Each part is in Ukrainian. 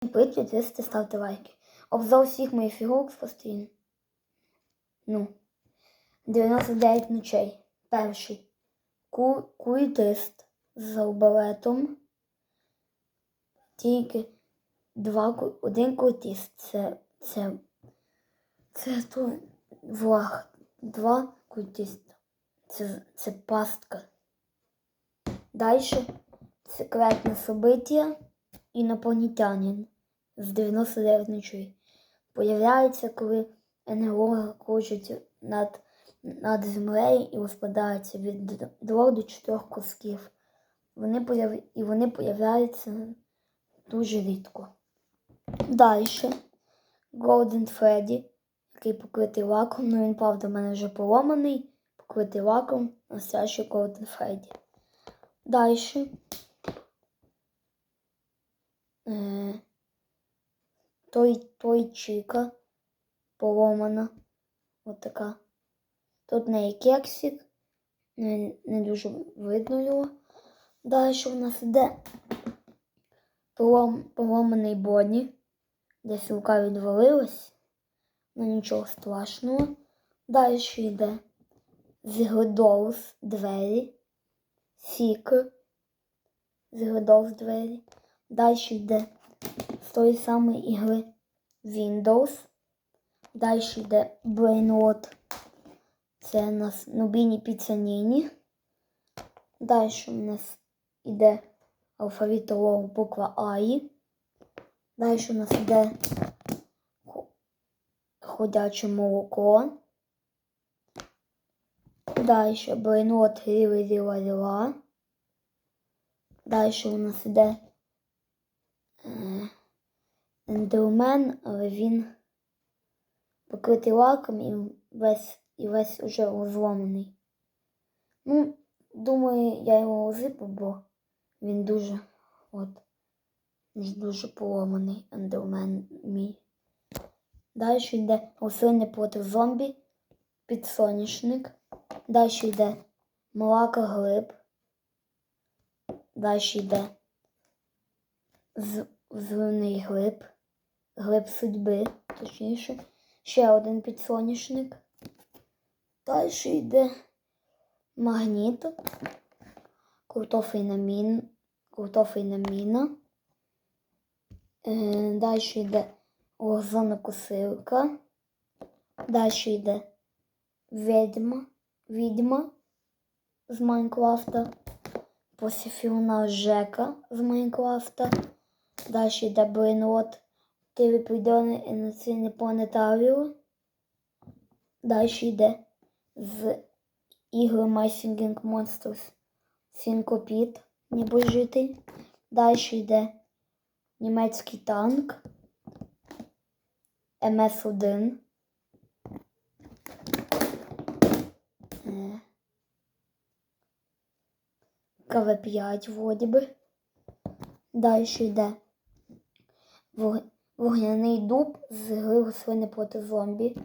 Підписуйтесь, ставте лайки. Обзор всіх моїх фігурок постійно. Ну. 99 ночей. Перший. Ку культист з арбалетом. Тільки два, один культист. Це, це, це то влаг. Два культиста. Це, це пастка. Далі секретне собиття інопланетянин з 99 ночей. Появляється, коли НЛО кружить над, над землею і розпадається від д- двох до чотирьох кусків. Вони появ... І вони появляються дуже рідко. Далі Golden Freddy, який покритий лаком, ну він правда в мене вже поломаний, покритий лаком, настоящий Golden Freddy. Далі. Е, той, той чика поломана. От така. Тут в неї кексик. Не, не дуже видно його. Далі у нас іде полом, поломаний Бонні. Десь рука відвалилась. Ну нічого страшного. Далі йде Зігодоус двері. Сікр. Зігодоус двері. Далі йде з тої самої ігри Windows. Далі йде Brainrot. Це у нас Нубіні Піцаніні. Далі у нас йде алфавітова буква АІ. Далі у нас йде хо- ходяче молоко. Далі Brainrot Ріли Ріла Ріла. Далі у нас йде ендермен, але він покритий лаком і весь, і весь уже розломаний. Ну, думаю, я його зипу, бо він дуже от, дуже поломаний ендермен мій. Далі йде рослини проти зомбі, підсоняшник. Далі йде малака глиб. Далі йде з- зелений глиб, глиб судьби, точніше. Ще один підсоняшник. Далі йде магніт, картофельна мін, міна. Е, далі йде лозона косилка. Далі йде відьма, відьма з Майнкрафта. Посіфіона Жека з Майнкрафта. Далі йде Брейнрот, Тиви Придони Енерційне Планетаріо. Далі йде з ігри My Singing Monsters Сінкопіт, Небожитель. Далі йде німецький танк МС-1. Е, КВ-5 вроді би. Далі йде вогняний дуб з гри рослини проти зомбі.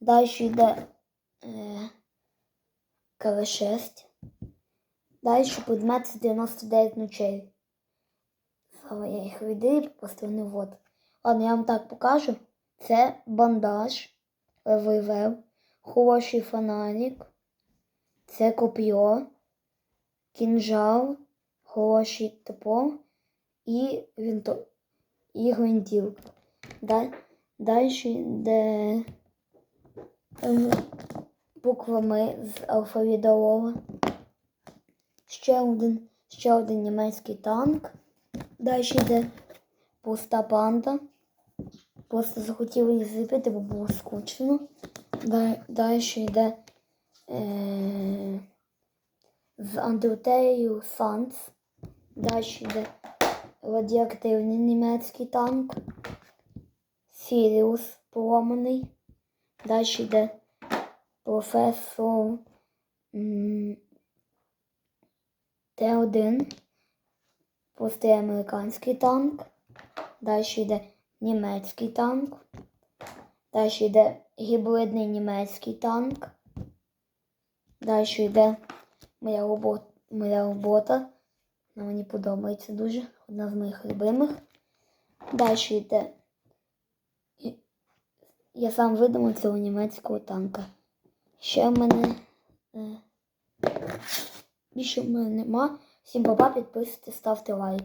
Далі йде е, КВ-6. Далі предмет з 99 ночей. Я їх відрив, просто не вот. Ладно, я вам так покажу. Це бандаж, револьвер, хороший фонарик, це коп'є, кінжал, хороший топор і, вінто... і гвинтівка. Далі йде е, буквами з алфавітового. Ще один, ще один німецький танк. Далі йде пуста панда. Просто захотіли їх зліпити, бо було скучно. Далі йде е- з Андертею Санс. Далі йде радіоактивний німецький танк. Сіріус поламаний. Далі йде професор м, Т1. Простий американський танк. Далі йде німецький танк. Далі йде гібридний німецький танк. Далі йде моя робота. Моя робота. Мені подобається дуже. Одна з моїх любимих. Далі йде. Я сам видумав цього німецького танка. Ще в мене. е, Більше в мене нема. Всім папа, підписуйтесь, ставте лайки.